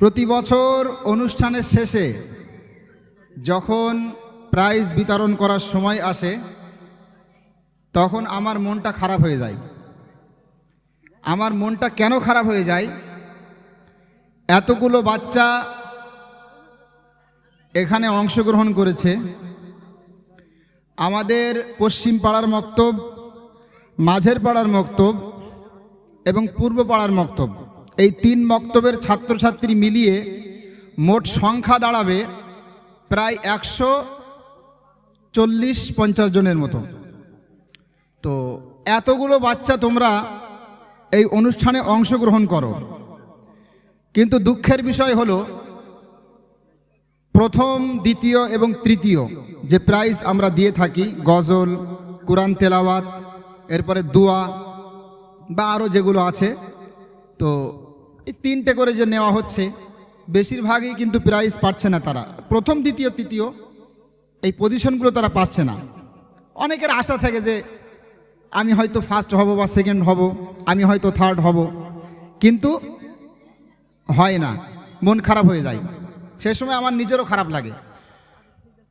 প্রতি বছর অনুষ্ঠানের শেষে যখন প্রাইজ বিতরণ করার সময় আসে, তখন আমার মনটা খারাপ হয়ে যায়। আমার মনটা কেন খারাপ হয়ে যায়? এতগুলো বাচ্চা এখানে অংশগ্রহণ করেছে। আমাদের পশ্চিম পাড়ার মক্তব, মাঝের পাড়ার মক্তব এবং পূর্ব পাড়ার মক্তব। এই তিন মক্তবের ছাত্রছাত্রী মিলিয়ে মোট সংখ্যা দাঁড়াবে প্রায় একশো চল্লিশ পঞ্চাশ জনের মতো। তো এতগুলো বাচ্চা তোমরা এই অনুষ্ঠানে অংশগ্রহণ করো। কিন্তু দুঃখের বিষয় হলো, প্রথম, দ্বিতীয় এবং তৃতীয় যে প্রাইজ আমরা দিয়ে থাকি, গজল, কোরআন তেলাওয়াত, এরপরে দোয়া বা আরও যেগুলো আছে, তো এই তিনটে করে যে নেওয়া হচ্ছে, বেশিরভাগই কিন্তু প্রাইজ পাচ্ছে না তারা। প্রথম, দ্বিতীয়, তৃতীয়, এই পজিশনগুলো তারা পাচ্ছে না। অনেকের আশা থাকে যে, আমি হয়তো ফার্স্ট হব বা সেকেন্ড হব, আমি হয়তো থার্ড হব। কিন্তু হয় না, মন খারাপ হয়ে যায়। সেই সময় আমার নিজেরও খারাপ লাগে।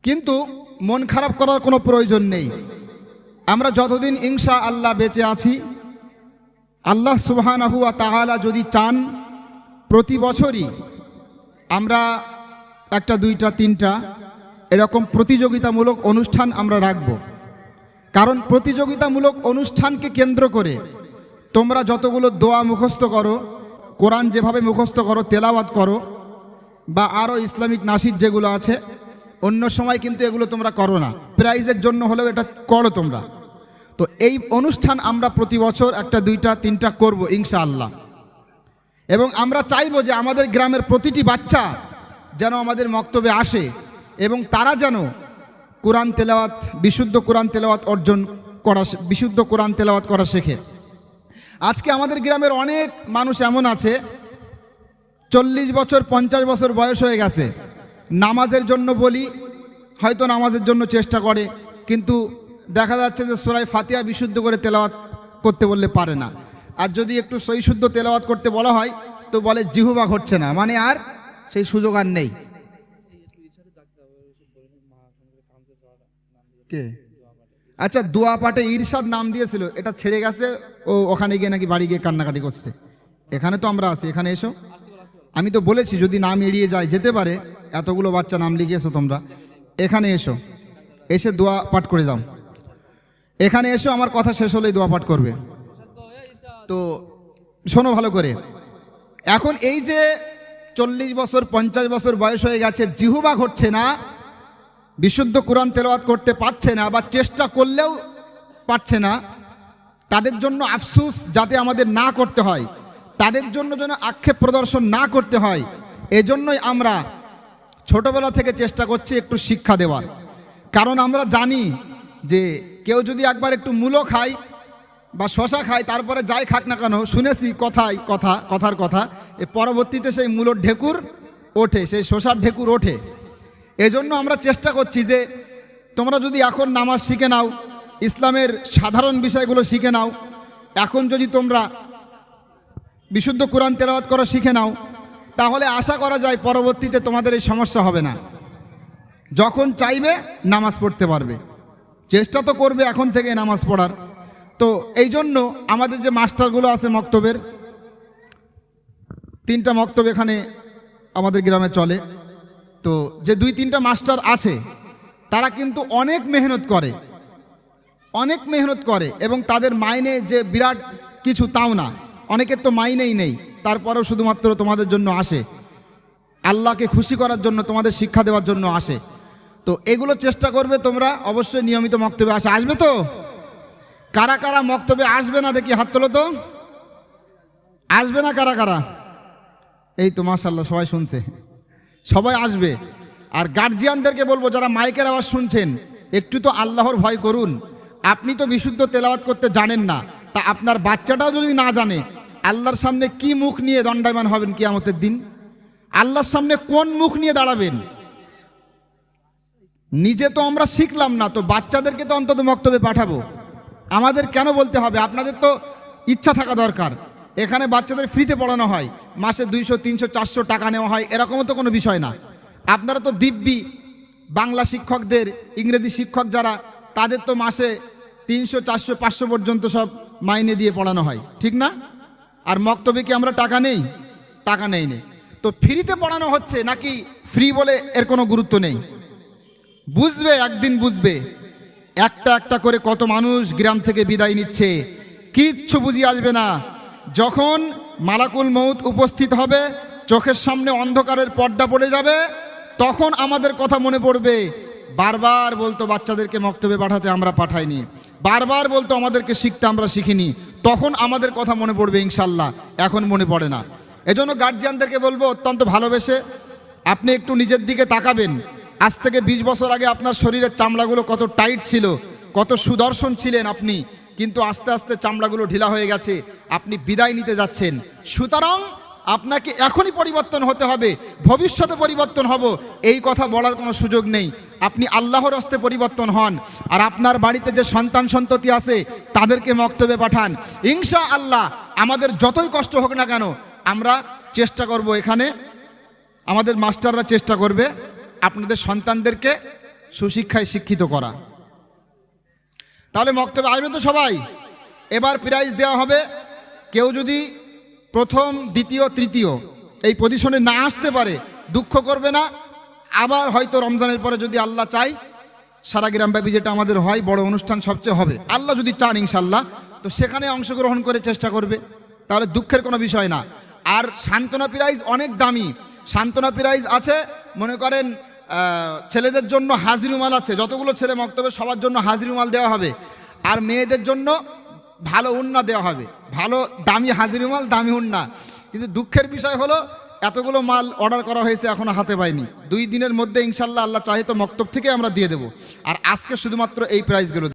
কিন্তু মন খারাপ করার কোনো প্রয়োজন নেই। আমরা যতদিন ইনশা আল্লাহ বেঁচে আছি, আল্লাহ সুবহানাহু ওয়া তাআলা যদি চান প্রতি বছরই আমরা একটা, দুইটা, তিনটা এরকম প্রতিযোগিতামূলক অনুষ্ঠান আমরা রাখব। কারণ প্রতিযোগিতামূলক অনুষ্ঠানকে কেন্দ্র করে তোমরা যতগুলো দোয়া মুখস্থ করো, কোরআন যেভাবে মুখস্থ করো, তেলাওয়াত করো, বা আরও ইসলামিক নাসির যেগুলো আছে, অন্য সময় কিন্তু এগুলো তোমরা করো না। প্রাইজের জন্য হলেও এটা করো তোমরা। তো এই অনুষ্ঠান আমরা প্রতি বছর একটা, দুইটা, তিনটা করব ইনশাআল্লাহ। এবং আমরা চাইব যে আমাদের গ্রামের প্রতিটি বাচ্চা যেন আমাদের মক্তবে আসে এবং তারা যেন কোরআন তেলাওয়াত, বিশুদ্ধ কোরআন তেলাওয়াত অর্জন করা বিশুদ্ধ কোরআন তেলাওয়াত করা শেখে। আজকে আমাদের গ্রামের অনেক মানুষ এমন আছে, চল্লিশ বছর, পঞ্চাশ বছর বয়স হয়ে গেছে। নামাজের জন্য বলি, হয়তো নামাজের জন্য চেষ্টা করে, কিন্তু দেখা যাচ্ছে যে সোরাই ফাতিয়া বিশুদ্ধ করে তেলাওয়াত করতে বললে পারে না। আর যদি একটু সই শুদ্ধ তেলাওয়াত করতে বলা হয়, তো বলে জিহুবা ঘটছে না। মানে আর সেই সুযোগ আর নেই। কে? আচ্ছা দোয়া পাটে ঈর্ষাদ নাম দিয়েছিল, এটা ছেড়ে গেছে, ও ওখানে গিয়ে নাকি বাড়ি গিয়ে কান্নাকাটি করছে। এখানে তো আমরা আছি, এখানে এসো। আমি তো বলেছি, যদি নাম এড়িয়ে যায়, যেতে পারে। এতগুলো বাচ্চা নাম লিখিয়েছো তোমরা। এখানে এসো। এসে দোয়া পাঠ করে দাও এখানে এসো, আমার কথা শেষ হলেই দোয়া পাঠ করবে। তো শোনো ভালো করে। এখন এই যে চল্লিশ বছর, পঞ্চাশ বছর বয়স হয়ে গেছে, জিহুবা ঘটছে না, বিশুদ্ধ কোরআন তেলাওয়াত করতে পারছে না বা চেষ্টা করলেও পারছে না, তাদের জন্য আফসুস যাতে আমাদের না করতে হয়, তাদের জন্য যেন আক্ষেপ প্রদর্শন না করতে হয়, এজন্যই আমরা ছোটবেলা থেকে চেষ্টা করছি একটু শিক্ষা দেওয়ার। কারণ আমরা জানি যে কেউ যদি একবার একটু মূলো খায় বা শশা খায়, তারপরে যাই খাক না কেন, শুনেছি কথাই, কথা, কথার কথা, এ পরবর্তীতে সেই মূলোর ঢেকুর ওঠে, সেই শশার ঢেকুর ওঠে। এজন্য আমরা চেষ্টা করছি যে তোমরা যদি এখন নামাজ শিখে নাও, ইসলামের সাধারণ বিষয়গুলো শিখে নাও, এখন যদি তোমরা বিশুদ্ধ কোরআন তেলাওয়াত করা শিখে নাও, তাহলে আশা করা যায় পরবর্তীতে তোমাদের এই সমস্যা হবে না। যখন চাইবে, নামাজ পড়তে পারবে। চেষ্টা তো করবে এখন থেকে নামাজ পড়ার। তো এই জন্য আমাদের যে মাস্টারগুলো আছে মক্তবের, তিনটা মক্তব এখানে আমাদের গ্রামে চলে। তো যে দুই তিনটা মাস্টার আছে, তারা কিন্তু অনেক মেহনত করে। অনেক মেহনত করে এবং তাদের মাইনে যে বিরাট কিছু তাও না। অনেকের তো মাইনেই নেই, তারপরেও শুধুমাত্র তোমাদের জন্য আসে। আল্লাহকে খুশি করার জন্য, তোমাদের শিক্ষা দেওয়ার জন্য আসে। তো এগুলো চেষ্টা করবে তোমরা, অবশ্যই নিয়মিত মক্তবে আসে। আসবে তো? কারা কারা মক্তবে আসবে না দেখি হাত তোলো তো। আসবে না কারা কারা? এই তো মাশাল্লাহ সবাই শুনছে। সবাই আসবে। আর গার্জিয়ানদেরকে বলব, যারা মাইকের আওয়াজ শুনছেন, একটু তো আল্লাহর ভয় করুন। আপনি তো বিশুদ্ধ তেলাওয়াত করতে জানেন না। তা আপনার বাচ্চাটাও যদি না জানে, আল্লাহর সামনে কি মুখ নিয়ে দণ্ডায়মান হবেন কি কিয়ামতের দিন? আল্লাহর সামনে কোন মুখ নিয়ে দাঁড়াবেন? নিজে তো আমরা শিখলাম না, তো বাচ্চাদেরকে তো অন্তত মক্তবে পাঠাবো। আমাদের কেন বলতে হবে? আপনাদের তো ইচ্ছা থাকা দরকার। এখানে বাচ্চাদের ফ্রিতে পড়ানো হয়। মাসে দুইশো, তিনশো, চারশো টাকা নেওয়া হয়। এরকমও তো কোনো বিষয় না। আপনারা তো দিব্যি বাংলা শিক্ষকদের, ইংরেজি শিক্ষক যারা, তাদের তো মাসে তিনশো, চারশো, পাঁচশো পর্যন্ত সব মাইনে দিয়ে পড়ানো হয়। ঠিক না? আর মক্তবে কি আমরা টাকা নেই? টাকা নেই নেই তো ফ্রিতে পড়ানো হচ্ছে নাকি ফ্রি বলে এর কোনো গুরুত্ব নেই? বুঝবে, একদিন বুঝবে। একটা একটা করে কত মানুষ গ্রাম থেকে বিদায় নিচ্ছে। কিচ্ছু বুঝি আসবে না। যখন মালাকুল মৌত উপস্থিত হবে, চোখের সামনে অন্ধকারের পর্দা পড়ে যাবে, তখন আমাদের কথা মনে পড়বে, বারবার বলতো বাচ্চাদেরকে মক্তবে পাঠাতে আমরা পাঠাইনি। বারবার বলতো আমাদেরকে শিখতে আমরা শিখিনি। তখন আমাদের কথা মনে পড়বে ইনশাল্লাহ, এখন মনে পড়ে না। এজন্য গার্জিয়ানদেরকে বলব, অত্যন্ত ভালোবেসে আপনি একটু নিজের দিকে তাকাবেন। আজ থেকে ২০ বছর আগে আপনার শরীরের চামড়াগুলো কত টাইট ছিল, কত সুদর্শন ছিলেন আপনি, কিন্তু আস্তে আস্তে চামড়াগুলো ঢিলা হয়ে গেছে, আপনি বিদায় নিতে যাচ্ছেন। সুতরাং আপনাকে এখনই পরিবর্তন হতে হবে, ভবিষ্যতে পরিবর্তন হব, এই কথা বলার কোনো সুযোগ নেই। আপনি আল্লাহর হস্তে পরিবর্তন হন, আর আপনার বাড়িতে যে সন্তান সন্ততি আছে, তাদেরকে মক্তবে পাঠান। ইনশা আল্লাহ, আমাদের যতই কষ্ট হোক না কেন, আমরা চেষ্টা করব এখানে, আমাদের মাস্টাররা চেষ্টা করবে। আপনাদের সন্তানদেরকে সুশিক্ষায় শিক্ষিত করা। তাহলে মক্তবে আসবেন তো সবাই? এবার প্রাইজ দেওয়া হবে। কেউ যদি প্রথম, দ্বিতীয়, তৃতীয় এই পজিশনে না আসতে পারে, দুঃখ করবে না। আবার হয়তো রমজানের পরে যদি আল্লাহ চাই সারা গ্রামব্যাপী যেটা আমাদের হয়, বড় অনুষ্ঠান সবচেয়ে হবে। আল্লাহ যদি চান ইনশাল্লাহ তো সেখানে অংশগ্রহণ করে চেষ্টা করবে। তাহলে দুঃখের কোনো বিষয় না। আর সান্ত্বনা প্রাইজ অনেক দামি। সান্ত্বনা প্রাইজ আছে, মনে করেন ছেলেদের জন্য হাজিরুমাল আছে। যতগুলো ছেলে মক্তবে, সবার জন্য হাজির হাজিরুমাল দেওয়া হবে। আর মেয়েদের জন্য ভালো উন্না দেওয়া হবে। ভালো, দামি হাজির হাজিরুমাল, দামি উন্না। কিন্তু দুঃখের বিষয় হলো, এতগুলো মাল অর্ডার করা হয়েছে এখনও হাতে পাইনি। দুই দিনের মধ্যে ইনশাল্লাহ আল্লাহ চাহিত মক্তব থেকে আমরা দিয়ে দেবো। আর আজকে শুধুমাত্র এই প্রাইসগুলো